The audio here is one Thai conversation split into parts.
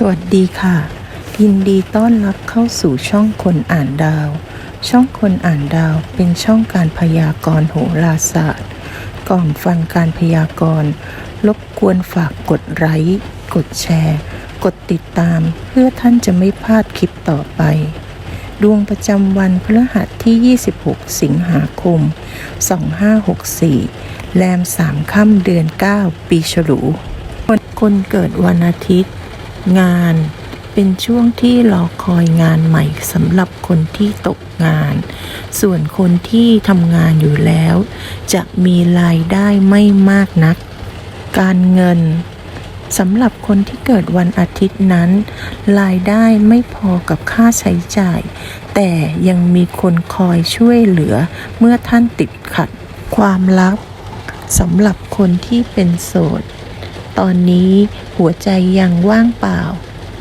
สวัสดีค่ะ ยินดีต้อนรับเข้าสู่ช่องคนอ่านดาว ช่องคนอ่านดาวเป็นช่องการพยากรณ์โหราศาสตร์ ก่อนฟังการพยากรณ์รบกวนฝากกดไลค์กดแชร์ กดติดตาม เพื่อท่านจะไม่พลาดคลิปต่อไป ดวงประจำวันพฤหัสที่ 26 สิงหาคม 2564 แรม3ค่ำเดือน 9 ปีฉลูคนคนเกิดวันอาทิตย์ งาน เป็นช่วงที่รอคอยงานใหม่สำหรับคนที่ตกงาน ส่วนคนที่ทำงานอยู่แล้ว จะมีรายได้ไม่มากนัก การเงินสำหรับคนที่เกิดวันอาทิตย์นั้น รายได้ไม่พอกับค่าใช้จ่าย แต่ยังมีคนคอยช่วยเหลือเมื่อท่านติดขัด ความลับสำหรับคนที่เป็นโสด ตอนนี้หัวใจยังว่างเปล่า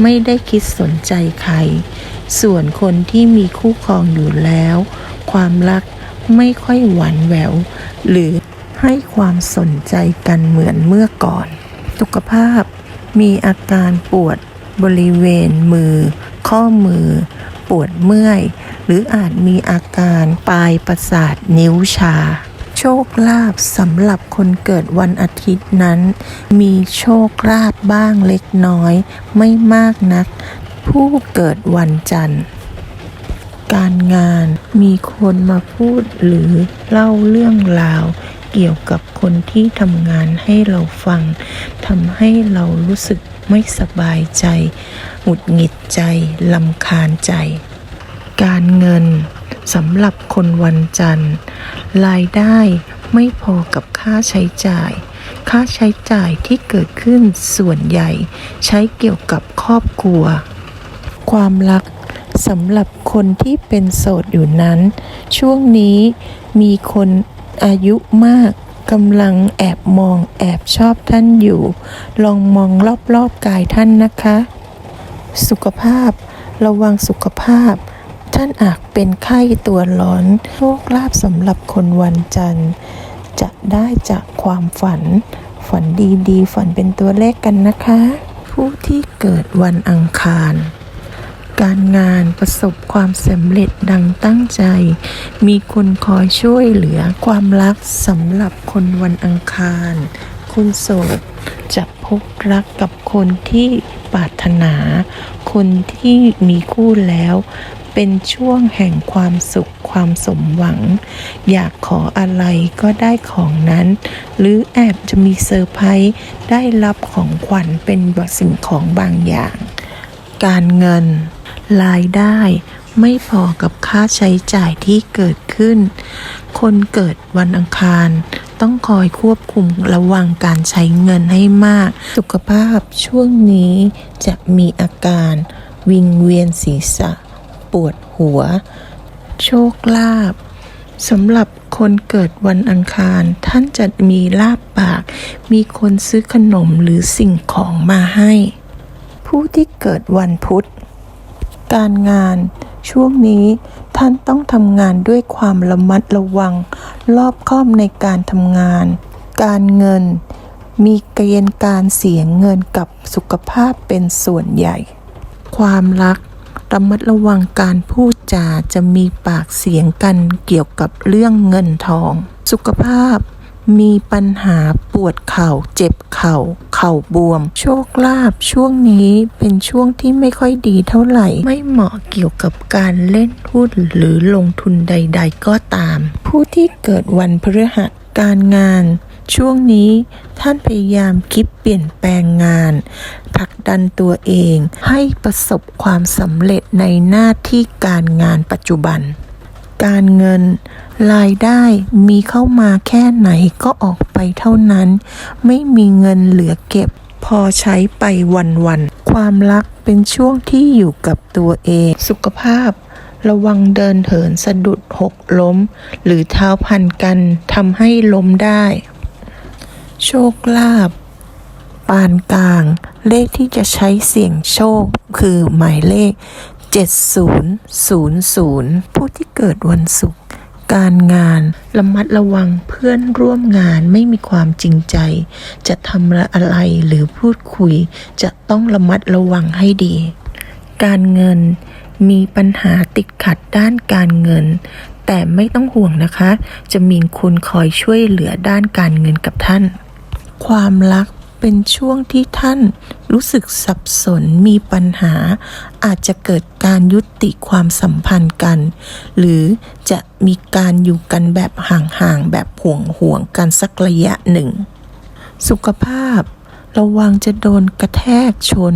ไม่ได้คิดสนใจใคร ส่วนคนที่มีคู่ครองอยู่แล้ว ความรักไม่ค่อยหวานแหวว หรือให้ความสนใจกันเหมือนเมื่อก่อน สุขภาพมีอาการปวดบริเวณมือ ข้อมือ ปวดเมื่อย หรืออาจมีอาการปลายประสาทนิ้วชา โชคลาภสำหรับคนเกิดวันอาทิตย์นั้น มีโชคลาภบ้างเล็กน้อย ไม่มากนัก ผู้เกิดวันจันทร์ การงานมีคนมาพูดหรือเล่าเรื่องราวเกี่ยวกับคนที่ทำงานให้เราฟังทำให้เรารู้สึกไม่สบายใจ หงุดหงิดใจลำคาญใจ การเงิน สำหรับคนวันจันทร์ รายได้ไม่พอกับค่าใช้จ่าย ค่าใช้จ่ายที่เกิดขึ้นส่วนใหญ่ ใช้เกี่ยวกับครอบครัว ความรักสำหรับคนที่เป็นโสดอยู่นั้น ช่วงนี้มีคนอายุมากกำลังแอบมองแอบชอบท่านอยู่ ลองมองรอบๆกายท่านนะคะ สุขภาพ ระวังสุขภาพ ท่านอาจเป็นไข้ตัวร้อน โชคลาภสำหรับคนวันจันทร์ จะได้จากความฝัน ฝันดีๆ ฝันเป็นตัวเลขกันนะคะ ผู้ที่เกิดวันอังคาร การงานประสบความสำเร็จดังตั้งใจ มีคนคอยช่วยเหลือความรักสำหรับคนวันอังคาร คุณโสดจะพบรักกับคนที่ปรารถนา คนที่มีคู่แล้ว เป็นช่วงแห่งความสุขความสมหวัง อยากขออะไรก็ได้ของนั้น หรือแอบจะมีเซอร์ไพรส์ได้รับของขวัญเป็นสิ่งของบางอย่าง การเงิน รายได้ไม่พอกับค่าใช้จ่ายที่เกิดขึ้น คนเกิดวันอังคาร ต้องคอยควบคุมระวังการใช้เงินให้มาก สุขภาพช่วงนี้จะมีอาการ วิงเวียนศีรษะ วดหัว โชคลาภสำหรับคนเกิดวันอังคาร ท่านจะมีลาบปาก มีคนซื้อขนมหรือสิ่งของมาให้ ผู้ที่เกิดวันพุธ การงานช่วงนี้ท่านต้องทำงานด้วยความระมัดระวัง รอบคอบในการทำงาน การเงิน มีเกณฑ์การเสียเงินกับสุขภาพเป็นส่วนใหญ่ ความรัก ระมัดระวังการพูดจาจะมีปากเสียงกันเกี่ยวกับเรื่องเงินทอง สุขภาพมีปัญหาปวดเข่า เจ็บเข่า เข่าบวม โชคลาภช่วงนี้เป็นช่วงที่ไม่ค่อยดีเท่าไหร่ ไม่เหมาะเกี่ยวกับการเล่นหุ้นหรือลงทุนใด ๆ ก็ตาม ผู้ที่เกิดวันพฤหัสการงาน ช่วงนี้ท่านพยายามคิดเปลี่ยนแปลงงานผลักดันตัวเองให้ประสบความสำเร็จในหน้าที่การงานปัจจุบัน การเงินรายได้มีเข้ามาแค่ไหนก็ออกไปเท่านั้น ไม่มีเงินเหลือเก็บ พอใช้ไปวันๆความรักเป็นช่วงที่อยู่กับตัวเอง สุขภาพระวังเดินเหินสะดุดหกล้ม หรือเท้าพันกันทำให้ล้มได้ โชคลาภปานกลาง เลขที่จะใช้เสี่ยงโชคคือหมายเลข 7000 ผู้ที่เกิดวันศุกร์การงานระมัดระวังเพื่อนร่วมงานไม่มีความจริงใจ จะทำอะไรหรือพูดคุย จะต้องระมัดระวังให้ดี การเงินมีปัญหาติดขัดด้านการเงิน แต่ไม่ต้องห่วงนะคะ จะมีคนคอยช่วยเหลือด้านการเงินกับท่าน ความรักเป็นช่วงที่ท่านรู้สึกสับสนมีปัญหา อาจจะเกิดการยุติความสัมพันธ์กัน หรือจะมีการอยู่กันแบบห่างๆ แบบห่วงๆกันสักระยะหนึ่ง สุขภาพ ระวังจะโดนกระแทกชน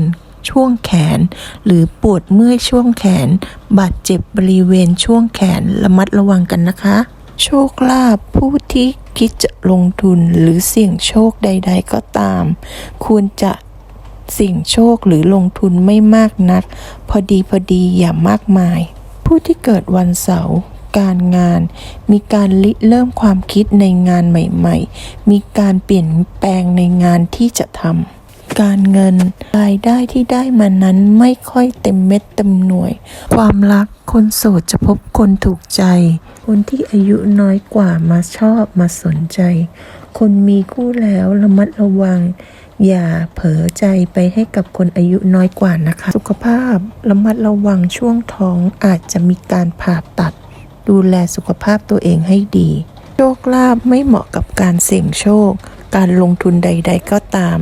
ช่วงแขน หรือปวดเมื่อยช่วงแขน บาดเจ็บบริเวณช่วงแขนระมัดระวังกันนะคะ โชคลาภผู้ที่คิดจะลงทุนหรือเสี่ยงโชคใด ๆ ก็ตาม ควรจะเสี่ยงโชคหรือลงทุนไม่มากนัก พอดีพอดีอย่ามากมาย ผู้ที่เกิดวันเสาร์การงาน มีการริเริ่มความคิดในงานใหม่ ๆ มีการเปลี่ยนแปลงในงานที่จะทำ การเงิน รายได้ที่ได้มานั้นไม่ค่อยเต็มเม็ดเต็มหน่วย ความรักคนโสดจะพบคนถูกใจ คนที่อายุน้อยกว่ามาชอบมาสนใจ คนมีคู่แล้วระมัดระวัง อย่าเผลอใจไปให้กับคนอายุน้อยกว่านะคะ สุขภาพระมัดระวังช่วงท้องอาจจะมีการผ่าตัด ดูแลสุขภาพตัวเองให้ดี โชคลาภไม่เหมาะกับการเสี่ยงโชค การลงทุนใด ๆ ก็ตาม